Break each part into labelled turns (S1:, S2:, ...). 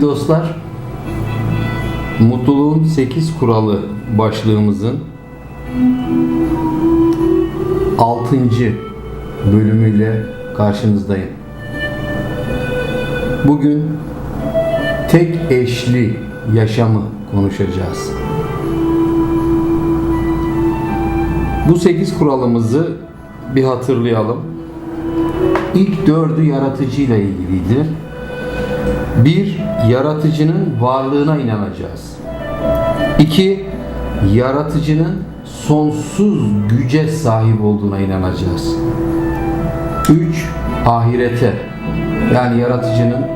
S1: Dostlar, Mutluluğun 8 Kuralı başlığımızın 6. bölümüyle karşınızdayım. Bugün tek eşli yaşamı konuşacağız. Bu 8 kuralımızı bir hatırlayalım. İlk dördü yaratıcıyla ilgiliydi. Bir, yaratıcının varlığına inanacağız. İki, yaratıcının sonsuz güce sahip olduğuna inanacağız. Üç, ahirete yani yaratıcının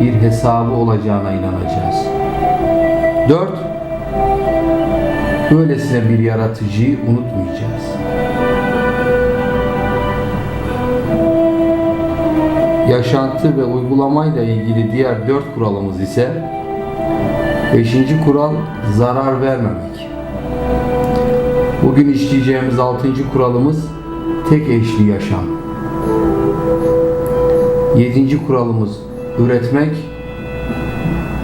S1: bir hesabı olacağına inanacağız. Dört, böylesine bir yaratıcıyı unutmayacağız. Yaşantı ve uygulamayla ilgili diğer dört kuralımız ise beşinci kural zarar vermemek. Bugün işleyeceğimiz altıncı kuralımız tek eşli yaşam. Yedinci kuralımız üretmek.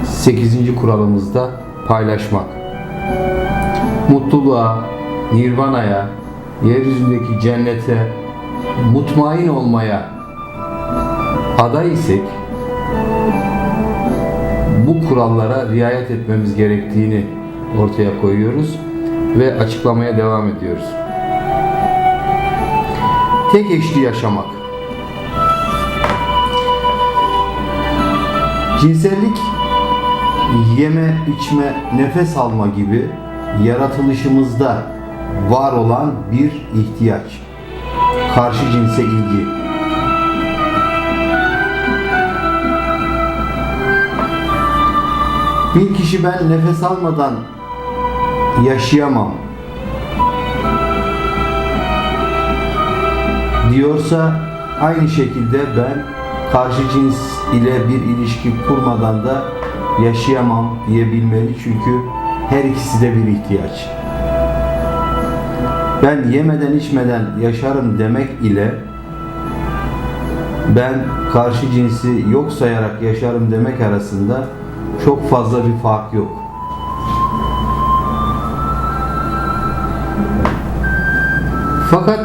S1: Sekizinci kuralımız da paylaşmak. Mutluluğa, nirvanaya, yeryüzündeki cennete, mutmain olmaya aday isek bu kurallara riayet etmemiz gerektiğini ortaya koyuyoruz ve açıklamaya devam ediyoruz. Tek eşli yaşamak. Cinsellik yeme, içme, nefes alma gibi yaratılışımızda var olan bir ihtiyaç. Karşı cinse ilgi. Bir kişi ben nefes almadan yaşayamam diyorsa aynı şekilde ben karşı cins ile bir ilişki kurmadan da yaşayamam diyebilmeli çünkü her ikisi de bir ihtiyaç. Ben yemeden içmeden yaşarım demek ile ben karşı cinsi yok sayarak yaşarım demek arasında çok fazla bir fark yok. Fakat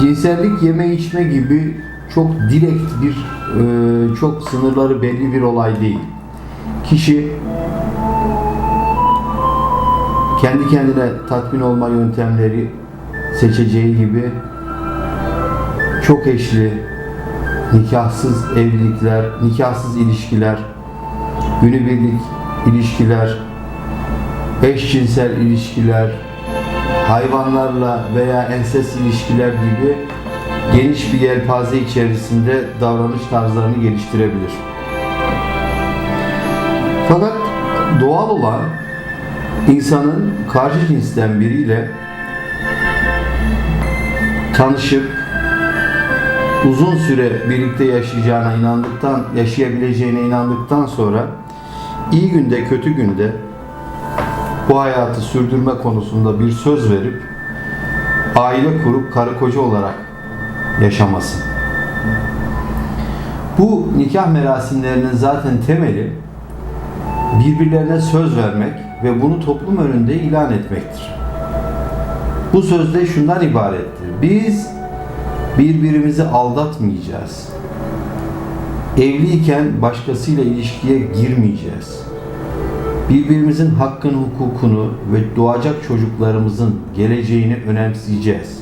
S1: cinsellik yeme içme gibi çok direkt bir e, çok sınırları belli bir olay değil. Kişi kendi kendine tatmin olma yöntemleri seçeceği gibi çok eşli, nikahsız evlilikler, nikahsız ilişkiler, günübirlik ilişkiler, eşcinsel ilişkiler, hayvanlarla veya enses ilişkiler gibi geniş bir yelpaze içerisinde davranış tarzlarını geliştirebilir. Fakat doğal olan insanın karşı cinsten biriyle tanışıp uzun süre birlikte yaşayacağına inandıktan, yaşayabileceğine inandıktan sonra iyi günde kötü günde bu hayatı sürdürme konusunda bir söz verip aile kurup karı koca olarak yaşaması. Bu nikah merasimlerinin zaten temeli birbirlerine söz vermek ve bunu toplum önünde ilan etmektir. Bu sözde şundan ibarettir. Biz birbirimizi aldatmayacağız. Evliyken başkasıyla ilişkiye girmeyeceğiz. Birbirimizin hakkını, hukukunu ve doğacak çocuklarımızın geleceğini önemseyeceğiz.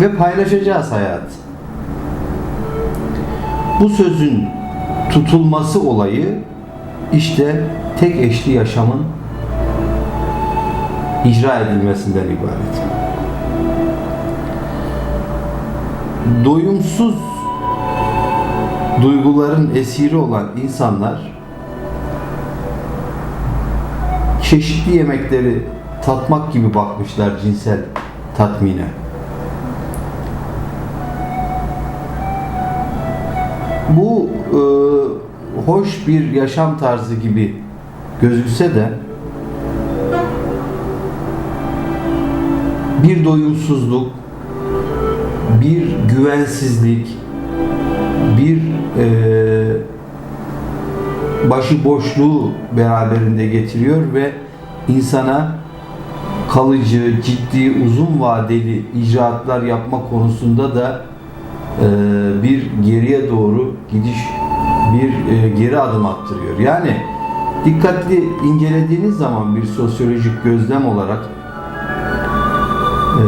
S1: Ve paylaşacağız hayat. Bu sözün tutulması olayı işte tek eşli yaşamın icra edilmesinden ibaret. Doyumsuz duyguların esiri olan insanlar çeşitli yemekleri tatmak gibi bakmışlar cinsel tatmine. Bu e, hoş bir yaşam tarzı gibi gözükse de bir doyumsuzluk, bir güvensizlik, bir e, başıboşluğu beraberinde getiriyor ve insana kalıcı, ciddi, uzun vadeli icraatlar yapma konusunda da e, bir geriye doğru gidiş, bir e, geri adım attırıyor. Yani dikkatli incelediğiniz zaman bir sosyolojik gözlem olarak e,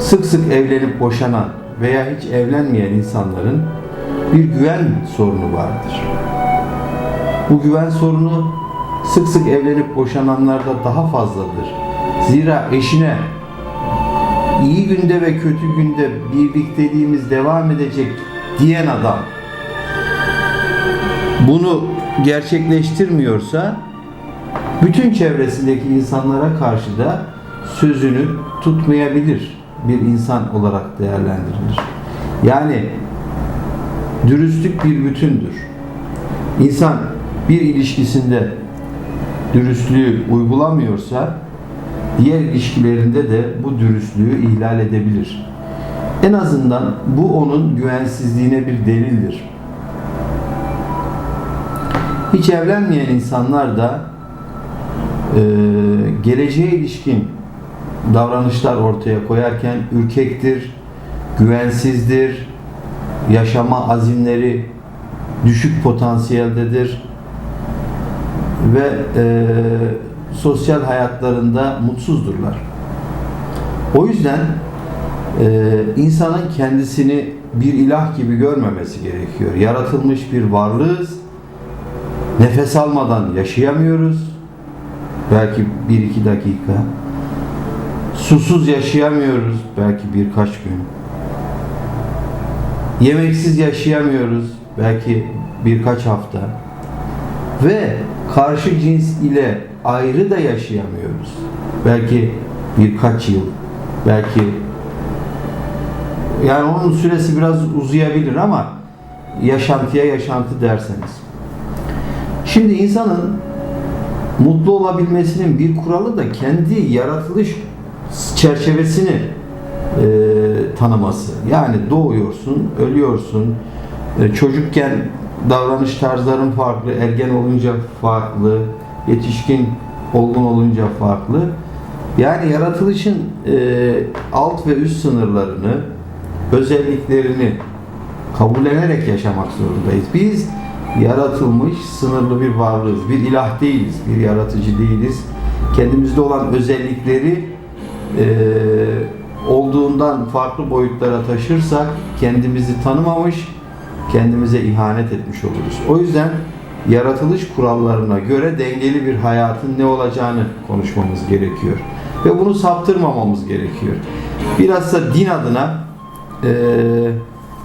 S1: sık sık evlenip boşanan veya hiç evlenmeyen insanların bir güven sorunu vardır. Bu güven sorunu sık sık evlenip boşananlarda daha fazladır. Zira eşine iyi günde ve kötü günde birlikteliğimiz devam edecek diyen adam bunu gerçekleştirmiyorsa bütün çevresindeki insanlara karşı da sözünü tutmayabilir bir insan olarak değerlendirilir. Yani dürüstlük bir bütündür. İnsan bir ilişkisinde dürüstlüğü uygulamıyorsa diğer ilişkilerinde de bu dürüstlüğü ihlal edebilir. En azından bu onun güvensizliğine bir delildir. Hiç evlenmeyen insanlar da e, geleceğe ilişkin davranışlar ortaya koyarken ürkektir, güvensizdir, yaşama azimleri düşük potansiyeldedir ve e, sosyal hayatlarında mutsuzdurlar. O yüzden e, insanın kendisini bir ilah gibi görmemesi gerekiyor. Yaratılmış bir varlığız. Nefes almadan yaşayamıyoruz. Belki bir iki dakika. Susuz yaşayamıyoruz. Belki birkaç gün. Yemeksiz yaşayamıyoruz. Belki birkaç hafta. Ve karşı cins ile ayrı da yaşayamıyoruz. Belki birkaç yıl. Belki yani onun süresi biraz uzayabilir ama yaşantıya yaşantı derseniz. Şimdi insanın mutlu olabilmesinin bir kuralı da kendi yaratılış çerçevesini tanıması. Yani doğuyorsun, ölüyorsun, e, çocukken davranış tarzların farklı, ergen olunca farklı, yetişkin olgun olunca farklı. Yani yaratılışın e, alt ve üst sınırlarını, özelliklerini kabullenerek yaşamak zorundayız. Biz yaratılmış sınırlı bir varlığız. Bir ilah değiliz, bir yaratıcı değiliz. Kendimizde olan özellikleri e, olduğundan farklı boyutlara taşırsak kendimizi tanımamış, kendimize ihanet etmiş oluruz. O yüzden yaratılış kurallarına göre dengeli bir hayatın ne olacağını konuşmamız gerekiyor. Ve bunu saptırmamamız gerekiyor. Biraz da din adına e,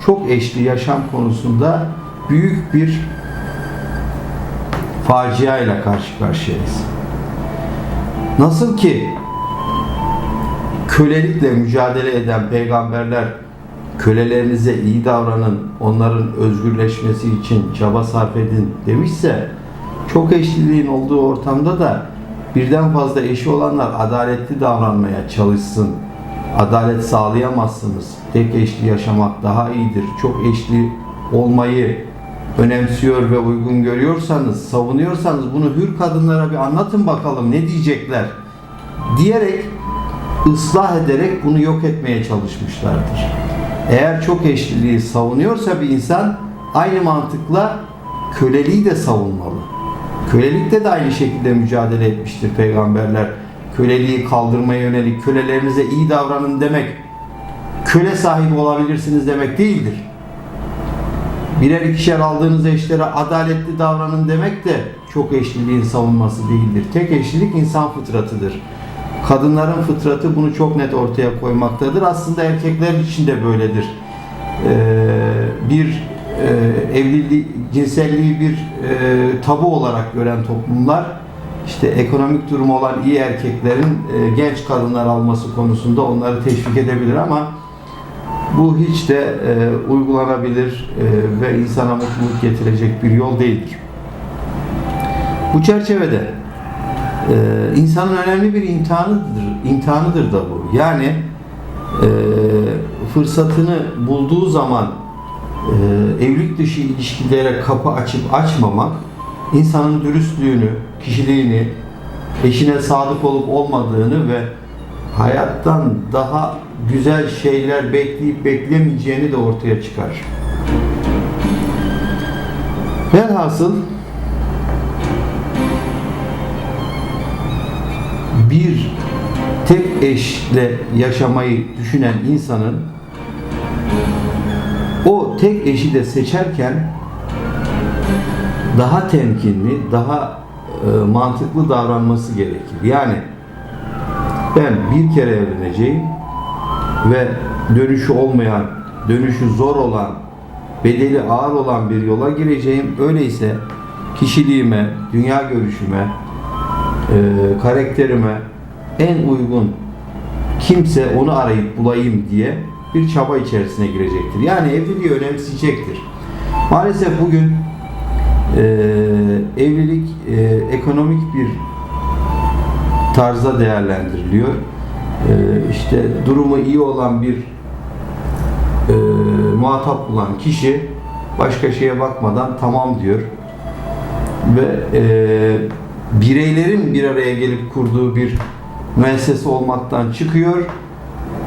S1: çok eşli yaşam konusunda büyük bir facia ile karşı karşıyayız. Nasıl ki kölelikle mücadele eden peygamberler kölelerinize iyi davranın, onların özgürleşmesi için çaba sarf edin demişse çok eşliliğin olduğu ortamda da birden fazla eşi olanlar adaletli davranmaya çalışsın. Adalet sağlayamazsınız. Tek eşli yaşamak daha iyidir. Çok eşli olmayı önemsiyor ve uygun görüyorsanız, savunuyorsanız bunu hür kadınlara bir anlatın bakalım ne diyecekler diyerek ıslah ederek bunu yok etmeye çalışmışlardır. Eğer çok eşliliği savunuyorsa bir insan aynı mantıkla köleliği de savunmalı. Kölelikte de aynı şekilde mücadele etmiştir peygamberler. Köleliği kaldırmaya yönelik kölelerinize iyi davranın demek köle sahibi olabilirsiniz demek değildir. Birer ikişer aldığınız eşlere adaletli davranın demek de çok eşliliğin savunması değildir. Tek eşlilik insan fıtratıdır. Kadınların fıtratı bunu çok net ortaya koymaktadır. Aslında erkekler için de böyledir. Ee, bir e, evliliği, cinselliği bir e, tabu olarak gören toplumlar işte ekonomik durumu olan iyi erkeklerin e, genç kadınlar alması konusunda onları teşvik edebilir ama bu hiç de e, uygulanabilir e, ve insana mutluluk getirecek bir yol değildir. Bu çerçevede e, insanın önemli bir imtihanıdır, imtihanıdır da bu. Yani e, fırsatını bulduğu zaman e, evlilik dışı ilişkilere kapı açıp açmamak insanın dürüstlüğünü, kişiliğini, eşine sadık olup olmadığını ve hayattan daha güzel şeyler bekleyip beklemeyeceğini de ortaya çıkar. Velhasıl bir tek eşle yaşamayı düşünen insanın o tek eşi de seçerken daha temkinli, daha e, mantıklı davranması gerekir. Yani ben bir kere evleneceğim ve dönüşü olmayan, dönüşü zor olan, bedeli ağır olan bir yola gireceğim. Öyleyse kişiliğime, dünya görüşüme, karakterime en uygun kimse onu arayıp bulayım diye bir çaba içerisine girecektir. Yani evliliği önemseyecektir. Maalesef bugün e, evlilik e, ekonomik bir tarzda değerlendiriliyor. E, işte durumu iyi olan bir e, muhatap bulan kişi başka şeye bakmadan tamam diyor ve e, bireylerin bir araya gelip kurduğu bir müessese olmaktan çıkıyor.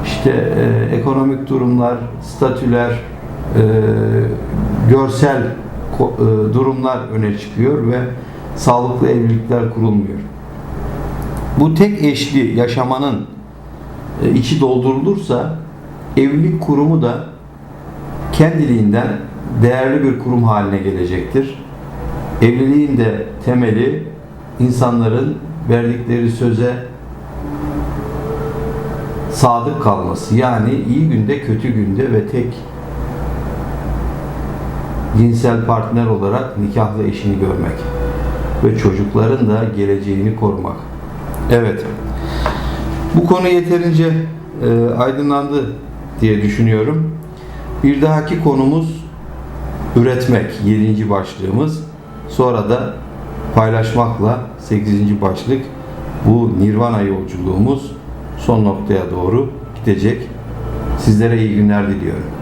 S1: İşte e, ekonomik durumlar, statüler, e, görsel e, durumlar öne çıkıyor ve sağlıklı evlilikler kurulmuyor. Bu tek eşli yaşamanın e, içi doldurulursa evlilik kurumu da kendiliğinden değerli bir kurum haline gelecektir. Evliliğin de temeli insanların verdikleri söze sadık kalması. Yani iyi günde, kötü günde ve tek cinsel partner olarak nikahlı eşini görmek ve çocukların da geleceğini korumak. Evet. Bu konu yeterince e, aydınlandı diye düşünüyorum. Bir dahaki konumuz üretmek. Yedinci başlığımız. Sonra da paylaşmakla sekizinci başlık bu Nirvana yolculuğumuz son noktaya doğru gidecek. Sizlere iyi günler diliyorum.